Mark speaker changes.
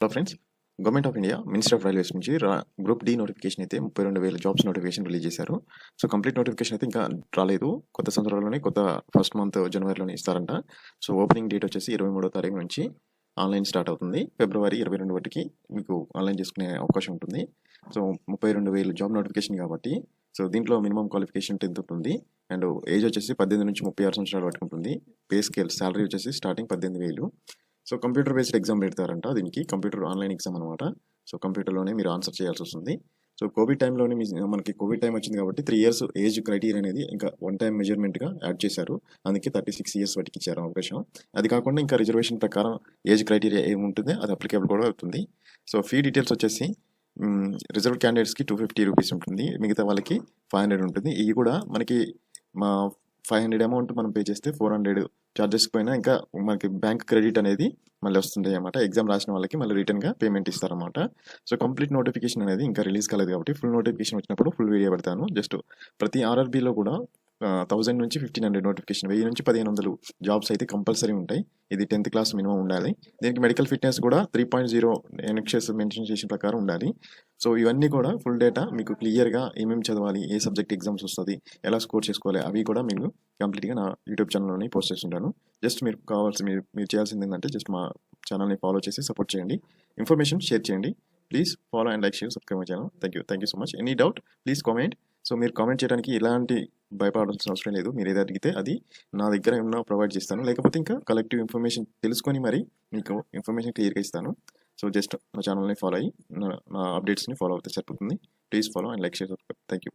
Speaker 1: Hello friends government of India minister of railways నుంచి group D notification అయితే ముప్పై రెండు వేల జాబ్స్ నోటిఫికేషన్ రిలీజ్ చేశారు. సో కంప్లీట్ నోటిఫికేషన్ అయితే ఇంకా రాలేదు. కొత్త సంవత్సరంలోనే కొత్త ఫస్ట్ మంత్ జనవరిలోనే ఇస్తారంట. సో ఓపెనింగ్ డేట్ వచ్చేసి ఇరవై మూడో తారీఖు నుంచి ఆన్లైన్ స్టార్ట్ అవుతుంది. ఫిబ్రవరి ఇరవై రెండు వాటికి మీకు ఆన్లైన్ చేసుకునే అవకాశం ఉంటుంది. సో ముప్పై రెండు వేలు జాబ్ నోటిఫికేషన్ కాబట్టి సో దీంట్లో మినిమం క్వాలిఫికేషన్ టెన్త్ ఉంటుంది. అండ్ ఏజ్ వచ్చేసి పద్దెనిమిది నుంచి ముప్పై ఆరు సంవత్సరాలు వరకు ఉంటుంది. పే స్కేల్ శాలరీ వచ్చేసి స్టార్టింగ్ పద్దెనిమిది వేలు. సో కంప్యూటర్ బేస్డ్ ఎగ్జామ్ పెడతారంట దీనికి. కంప్యూటర్ ఆన్లైన్ ఎగ్జామ్ అనమాట సో కంప్యూటర్లోనే మీరు ఆన్సర్ చేయాల్సి వస్తుంది. సో కోవిడ్ టైంలోనే మీ మనకి కోవిడ్ టైం వచ్చింది కాబట్టి త్రీ ఇయర్స్ ఏజ్ క్రైటీరియా అనేది ఇంకా వన్ టైం మెజర్మెంట్గా యాడ్ చేశారు. అందుకే థర్టీ సిక్స్ ఇయర్స్ వాటికి ఇచ్చారు అవకాశం. అది కాకుండా ఇంకా రిజర్వేషన్ ప్రకారం ఏజ్ క్రైటీరియా ఏముంటుందో అది అప్లికేబుల్ కూడా అవుతుంది. సో ఫీ డీటెయిల్స్ వచ్చేసి రిజర్వ్ క్యాండిడేట్స్కి టూ ఫిఫ్టీ రూపీస్ ఉంటుంది. మిగతా వాళ్ళకి ఫైవ్ హండ్రెడ్ ఉంటుంది. ఇవి కూడా మనకి మా ఫైవ్ హండ్రెడ్ అమౌంట్ మనం పే చేస్తే ఫోర్ హండ్రెడ్ చార్జెస్ పైన ఇంకా మనకి బ్యాంక్ క్రెడిట్ అనేది మళ్ళీ వస్తుంది అన్నమాట. ఎగ్జామ్ రాసిన వాళ్ళకి మళ్ళీ రిటర్న్గా పేమెంట్ ఇస్తారన్నమాట. సో కంప్లీట్ నోటిఫికేషన్ అనేది ఇంకా రిలీజ్ కాలేదు కాబట్టి ఫుల్ నోటిఫికేషన్ వచ్చినప్పుడు ఫుల్ వీడియో పెడతాను. జస్ట్ ప్రతి ఆర్ఆర్బీలో కూడా థౌసండ్ నుంచి ఫిఫ్టీన్ హండ్రెడ్ నోటిఫికేషన్ వెయ్యి నుంచి పదిహేను వందలు జాబ్స్ అయితే కంపల్సరీ ఉంటాయి. ఇది టెన్త్ క్లాస్ మినిమం ఉండాలి. దీనికి మెడికల్ ఫిట్నెస్ కూడా త్రీ పాయింట్ జీరో ఎన్ఎక్సెస్ మెన్షన్ చేసిన ప్రకారం ఉండాలి. సో ఇవన్నీ కూడా ఫుల్ డేటా మీకు క్లియర్గా ఏమేమి చదవాలి ఏ సబ్జెక్ట్ ఎగ్జామ్స్ వస్తుంది ఎలా స్కోర్ చేసుకోవాలి అవి కూడా మీకు కంప్లీట్గా నా యూట్యూబ్ ఛానల్లోనే పోస్ట్ చేస్తుంటాను. జస్ట్ మీరు కావాల్సి మీరు మీరు చేయాల్సింది ఏంటంటే జస్ట్ మా ఛానల్ని ఫాలో చేసి సపోర్ట్ చేయండి. ఇన్ఫర్మేషన్ షేర్ చేయండి. Please follow and like share subscribe my channel thank you thank you so much any doubt please comment so మీరు కామెంట్ చేయడానికి ఎలాంటి భయపడాల్సిన అవసరం లేదు. మీరు ఏది అడిగితే అది నా దగ్గర ఏమన్నా ప్రొవైడ్ చేస్తాను. లేకపోతే ఇంకా కలెక్టివ్ ఇన్ఫర్మేషన్ తెలుసుకొని మరి మీకు ఇన్ఫర్మేషన్ క్లియర్గా ఇస్తాను. సో జస్ట్ నా ఛానల్ని ఫాలో అయ్యి నా నా అప్డేట్స్ని ఫాలో అవుతే సరిపోతుంది. Please follow and like share thank you